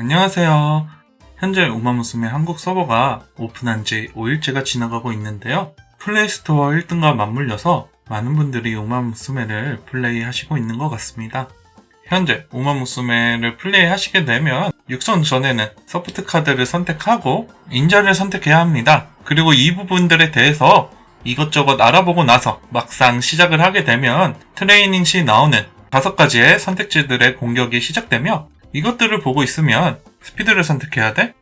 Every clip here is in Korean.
안녕하세요. 현재 우마무스메 한국 서버가 오픈한 지 5일째가 지나가고 있는데요. 플레이스토어 1등과 맞물려서 많은 분들이 우마무스메를 플레이하시고 있는 것 같습니다. 현재 우마무스메를 플레이하시게 되면 육성 전에는 서포트 카드를 선택하고 인자를 선택해야 합니다. 그리고 이 부분들에 대해서 이것저것 알아보고 나서 막상 시작을 하게 되면 트레이닝 시 나오는 다섯 가지의 선택지들의 공격이 시작되며 이것들을 보고 있으면 스피드를 선택해야 돼?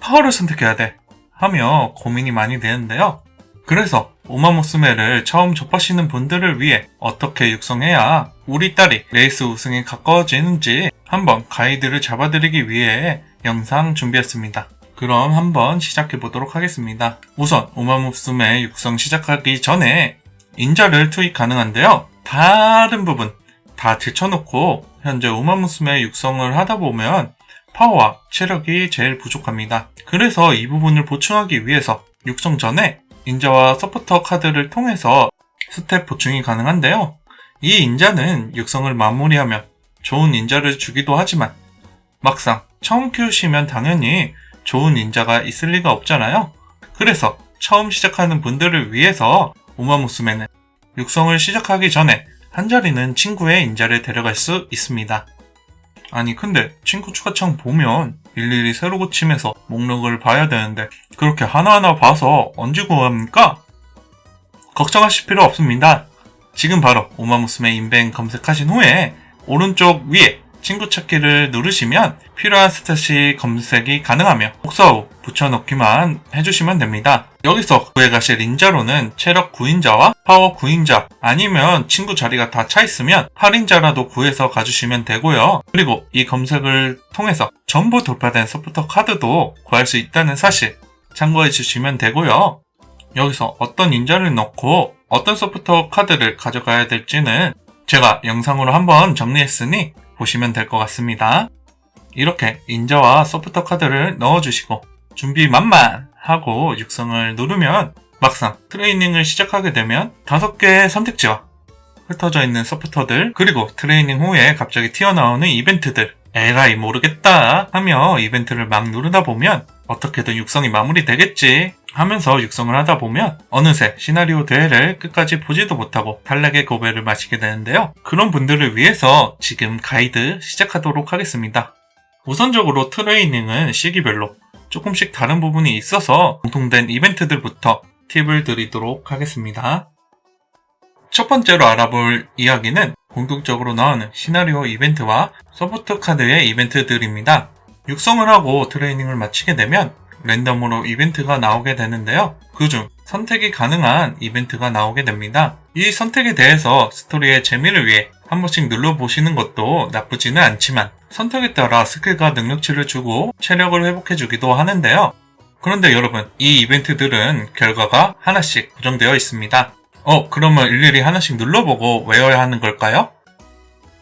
파워를 선택해야 돼? 하며 고민이 많이 되는데요. 그래서 오마모스메를 처음 접하시는 분들을 위해 어떻게 육성해야 우리 딸이 레이스 우승에 가까워지는지 한번 가이드를 잡아드리기 위해 영상 준비했습니다. 그럼 한번 시작해 보도록 하겠습니다. 우선 오마무스메 육성 시작하기 전에 인자를 투입 가능한데요. 다른 부분 다 제쳐놓고 현재 오마무스메 육성을 하다 보면 파워와 체력이 제일 부족합니다. 그래서 이 부분을 보충하기 위해서 육성 전에 인자와 서포터 카드를 통해서 스텝 보충이 가능한데요. 이 인자는 육성을 마무리하면 좋은 인자를 주기도 하지만 막상 처음 키우시면 당연히 좋은 인자가 있을 리가 없잖아요. 그래서 처음 시작하는 분들을 위해서 우마무스메는 육성을 시작하기 전에 한 자리는 친구의 인자를 데려갈 수 있습니다. 아니 근데 친구 추가창 보면 일일이 새로 고침해서 목록을 봐야 되는데 그렇게 하나하나 봐서 언제 구합니까? 걱정하실 필요 없습니다. 지금 바로 우마무스메 인뱅 검색하신 후에 오른쪽 위에 친구 찾기를 누르시면 필요한 스탯이 검색이 가능하며 복사 후 붙여넣기만 해주시면 됩니다. 여기서 구해가실 인자로는 체력 9인자와 파워 9인자 아니면 친구 자리가 다 차 있으면 8인자라도 구해서 가주시면 되고요. 그리고 이 검색을 통해서 전부 돌파된 서포터 카드도 구할 수 있다는 사실 참고해 주시면 되고요. 여기서 어떤 인자를 넣고 어떤 서포터 카드를 가져가야 될지는 제가 영상으로 한번 정리했으니 보시면 될 것 같습니다. 이렇게 인자와 서포터 카드를 넣어주시고 준비 만만 하고 육성을 누르면 막상 트레이닝을 시작하게 되면 다섯 개의 선택지와 흩어져 있는 서포터들 그리고 트레이닝 후에 갑자기 튀어나오는 이벤트들 에라이 모르겠다 하며 이벤트를 막 누르다 보면 어떻게든 육성이 마무리되겠지 하면서 육성을 하다 보면 어느새 시나리오 대회를 끝까지 보지도 못하고 탈락의 고배를 마시게 되는데요. 그런 분들을 위해서 지금 가이드 시작하도록 하겠습니다. 우선적으로 트레이닝은 시기별로 조금씩 다른 부분이 있어서 공통된 이벤트들부터 팁을 드리도록 하겠습니다. 첫 번째로 알아볼 이야기는 공통적으로 나오는 시나리오 이벤트와 서포트 카드의 이벤트들입니다. 육성을 하고 트레이닝을 마치게 되면 랜덤으로 이벤트가 나오게 되는데요. 그중 선택이 가능한 이벤트가 나오게 됩니다. 이 선택에 대해서 스토리의 재미를 위해 한 번씩 눌러보시는 것도 나쁘지는 않지만 선택에 따라 스킬과 능력치를 주고 체력을 회복해주기도 하는데요. 그런데 여러분, 이 이벤트들은 결과가 하나씩 고정되어 있습니다. 어, 그러면 일일이 하나씩 눌러보고 외워야 하는 걸까요?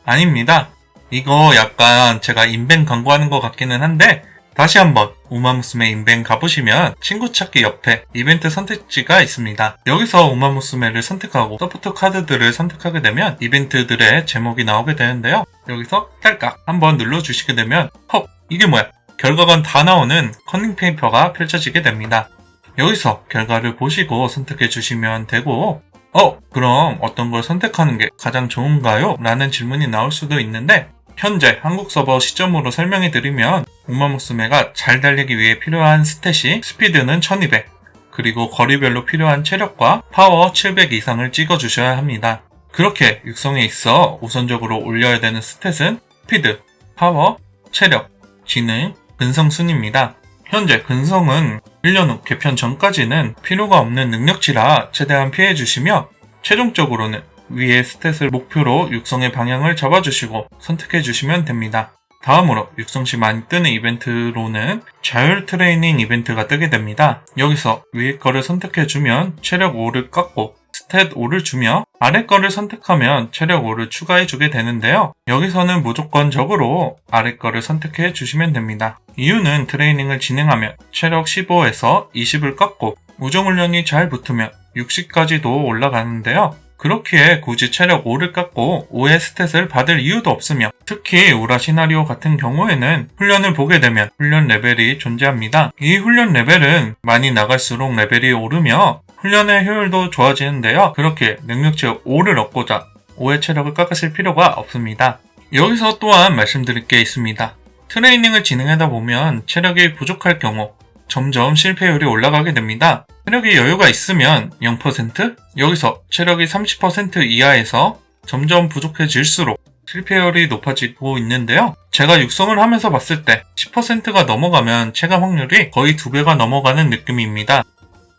아닙니다. 이거 약간 제가 인벤 광고하는 것 같기는 한데 다시 한번 우마무스메 인벤 가보시면 친구 찾기 옆에 이벤트 선택지가 있습니다. 여기서 우마무스메를 선택하고 서포트 카드들을 선택하게 되면 이벤트들의 제목이 나오게 되는데요. 여기서 딸깍 한번 눌러주시게 되면 헉 이게 뭐야 결과가 다 나오는 커닝 페이퍼가 펼쳐지게 됩니다. 여기서 결과를 보시고 선택해 주시면 되고 어 그럼 어떤 걸 선택하는 게 가장 좋은가요? 라는 질문이 나올 수도 있는데 현재 한국 서버 시점으로 설명해 드리면 옥마무스메가 잘 달리기 위해 필요한 스탯이 스피드는 1200 그리고 거리별로 필요한 체력과 파워 700 이상을 찍어 주셔야 합니다. 그렇게 육성에 있어 우선적으로 올려야 되는 스탯은 스피드, 파워, 체력, 지능, 근성 순입니다. 현재 근성은 1년 후 개편 전까지는 필요가 없는 능력치라 최대한 피해 주시며 최종적으로는 위의 스탯을 목표로 육성의 방향을 잡아주시고 선택해 주시면 됩니다. 다음으로 육성 시 많이 뜨는 이벤트로는 자율 트레이닝 이벤트가 뜨게 됩니다. 여기서 위에 거를 선택해 주면 체력 5를 깎고 스탯 5를 주며 아래 거를 선택하면 체력 5를 추가해 주게 되는데요. 여기서는 무조건적으로 아래 거를 선택해 주시면 됩니다. 이유는 트레이닝을 진행하면 체력 15에서 20을 깎고 우정훈련이 잘 붙으면 60까지도 올라가는데요. 그렇기에 굳이 체력 5를 깎고 5의 스탯을 받을 이유도 없으며 특히 우라 시나리오 같은 경우에는 훈련을 보게 되면 훈련 레벨이 존재합니다. 이 훈련 레벨은 많이 나갈수록 레벨이 오르며 훈련의 효율도 좋아지는데요. 그렇게 능력치 5를 얻고자 5의 체력을 깎으실 필요가 없습니다. 여기서 또한 말씀드릴 게 있습니다. 트레이닝을 진행하다 보면 체력이 부족할 경우 점점 실패율이 올라가게 됩니다. 체력이 여유가 있으면 0%, 여기서 체력이 30% 이하에서 점점 부족해질수록 실패율이 높아지고 있는데요. 제가 육성을 하면서 봤을 때 10%가 넘어가면 체감 확률이 거의 2배가 넘어가는 느낌입니다.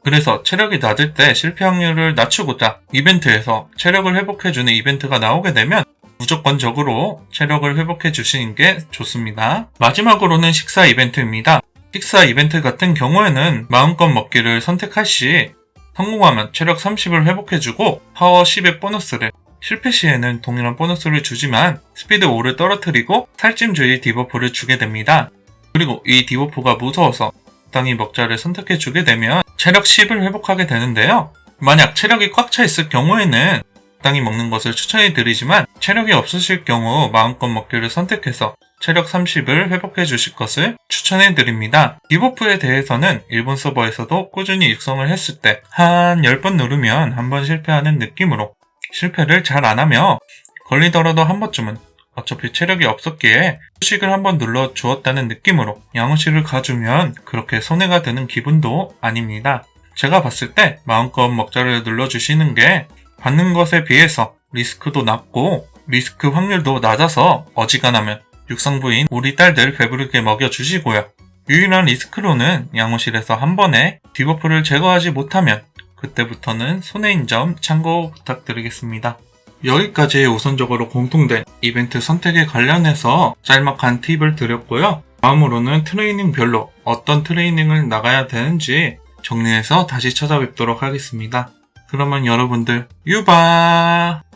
그래서 체력이 낮을 때 실패 확률을 낮추고자 이벤트에서 체력을 회복해주는 이벤트가 나오게 되면 무조건적으로 체력을 회복해 주시는 게 좋습니다. 마지막으로는 식사 이벤트입니다. 식사 이벤트 같은 경우에는 마음껏 먹기를 선택할 시 성공하면 체력 30을 회복해주고 파워 10의 보너스를 실패 시에는 동일한 보너스를 주지만 스피드 5를 떨어뜨리고 살찜주의 디버프를 주게 됩니다. 그리고 이 디버프가 무서워서 적당히 먹자를 선택해 주게 되면 체력 10을 회복하게 되는데요. 만약 체력이 꽉 차 있을 경우에는 적당히 먹는 것을 추천해 드리지만 체력이 없으실 경우 마음껏 먹기를 선택해서 체력 30을 회복해 주실 것을 추천해 드립니다. 디버프에 대해서는 일본 서버에서도 꾸준히 육성을 했을 때 한 10번 누르면 한 번 실패하는 느낌으로 실패를 잘 안 하며 걸리더라도 한 번쯤은 어차피 체력이 없었기에 수식을 한번 눌러 주었다는 느낌으로 양호식을 가주면 그렇게 손해가 되는 기분도 아닙니다. 제가 봤을 때 마음껏 먹자를 눌러주시는 게 받는 것에 비해서 리스크도 낮고 리스크 확률도 낮아서 어지간하면 육상부인 우리 딸들 배부르게 먹여주시고요. 유일한 리스크로는 양호실에서 한 번에 디버프를 제거하지 못하면 그때부터는 손해인 점 참고 부탁드리겠습니다. 여기까지 우선적으로 공통된 이벤트 선택에 관련해서 짤막한 팁을 드렸고요. 다음으로는 트레이닝별로 어떤 트레이닝을 나가야 되는지 정리해서 다시 찾아뵙도록 하겠습니다. 그러면 여러분들 유바!